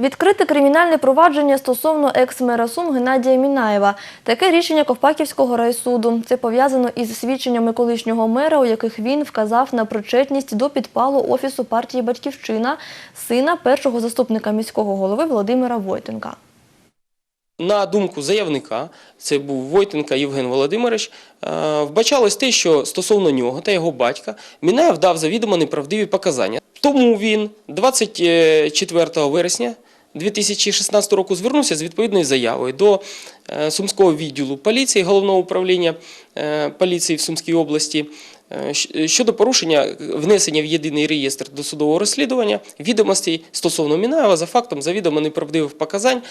Відкрити кримінальне провадження стосовно екс-мера Сум Геннадія Мінаєва. Таке рішення Ковпаківського райсуду. Це пов'язано із свідченнями колишнього мера, у яких він вказав на причетність до підпалу офісу партії «Батьківщина» сина першого заступника міського голови Володимира Войтенка. На думку заявника, це був Войтенка Євген Володимирович, е, вбачалось те, що стосовно нього та його батька Мінаєв дав завідомо неправдиві показання. Тому він 24 вересня 2016 року звернувся з відповідною заявою до е, Сумського відділу поліції, головного управління е, поліції в Сумській області е, щодо порушення внесення в єдиний реєстр досудового розслідування відомостей стосовно Мінаєва за фактом завідомо неправдивих показань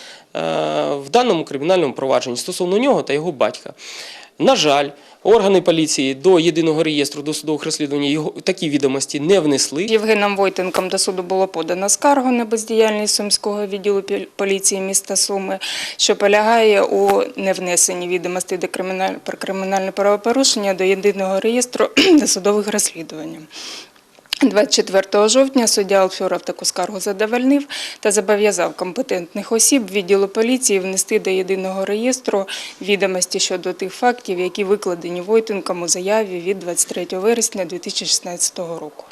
в даному кримінальному провадженні стосовно нього та його батька. На жаль, органи поліції до єдиного реєстру досудових розслідувань його такі відомості не внесли. Євгеном Войтенком до суду було подано скаргу на бездіяльність Сумського відділу поліції міста Суми, що полягає у невнесенні відомостей до кримінального про кримінальне правопорушення до єдиного реєстру досудових розслідувань. 24 жовтня суддя Алфьоров таку скаргу задовольнив та зобов'язав компетентних осіб відділу поліції внести до єдиного реєстру відомості щодо тих фактів, які викладені Войтенком у заяві від 23 вересня 2016 року.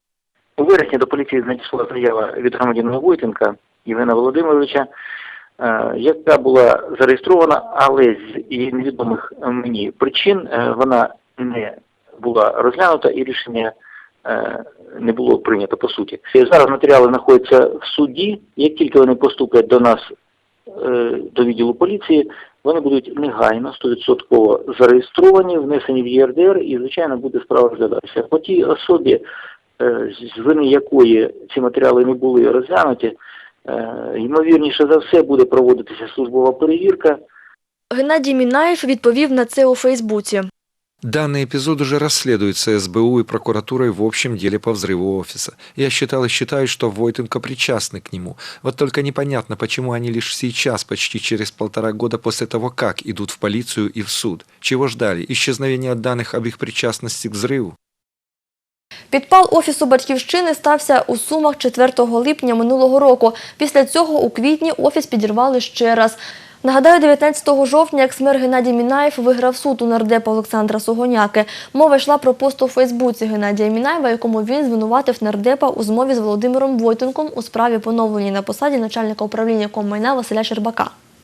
У вересні до поліції надійшла заява від громадянина Войтенка Євгена Володимировича, е, яка була зареєстрована, але з невідомих мені причин е, вона не була розглянута і рішення не було прийнято по суті. Зараз матеріали знаходяться в суді. Як тільки вони поступлять до нас, е, до відділу поліції, вони будуть негайно 100% зареєстровані, внесені в ЄРДР і, звичайно, буде справа розглядатися. По тій особі, е, з вини якої ці матеріали не були розглянуті, е, ймовірніше за все буде проводитися службова перевірка. Геннадій Мінаєв відповів на це у Фейсбуці. Данный эпизод уже расследуется СБУ и прокуратурой в общем деле по взрыву офиса. Я считал и считаю, что Войтенко причастны к нему. Вот только непонятно, почему они лишь сейчас, почти через полтора года после того, как идут в полицию и в суд. Чего ждали? Исчезновения данных об их причастности к взрыву? Підпал офісу батьківщини стався у Сумах 4 липня минулого року. Після цього у квітні офіс підірвали ще раз. Нагадаю, 19 жовтня ексмер Геннадій Мінаєв виграв суд у нардепа Олександра Сугоняки. Мова йшла про пост у Фейсбуці Геннадія Мінаєва, якому він звинуватив нардепа у змові з Володимиром Войтенком у справі поновлення на посаді начальника управління коммайна Василя Щербака.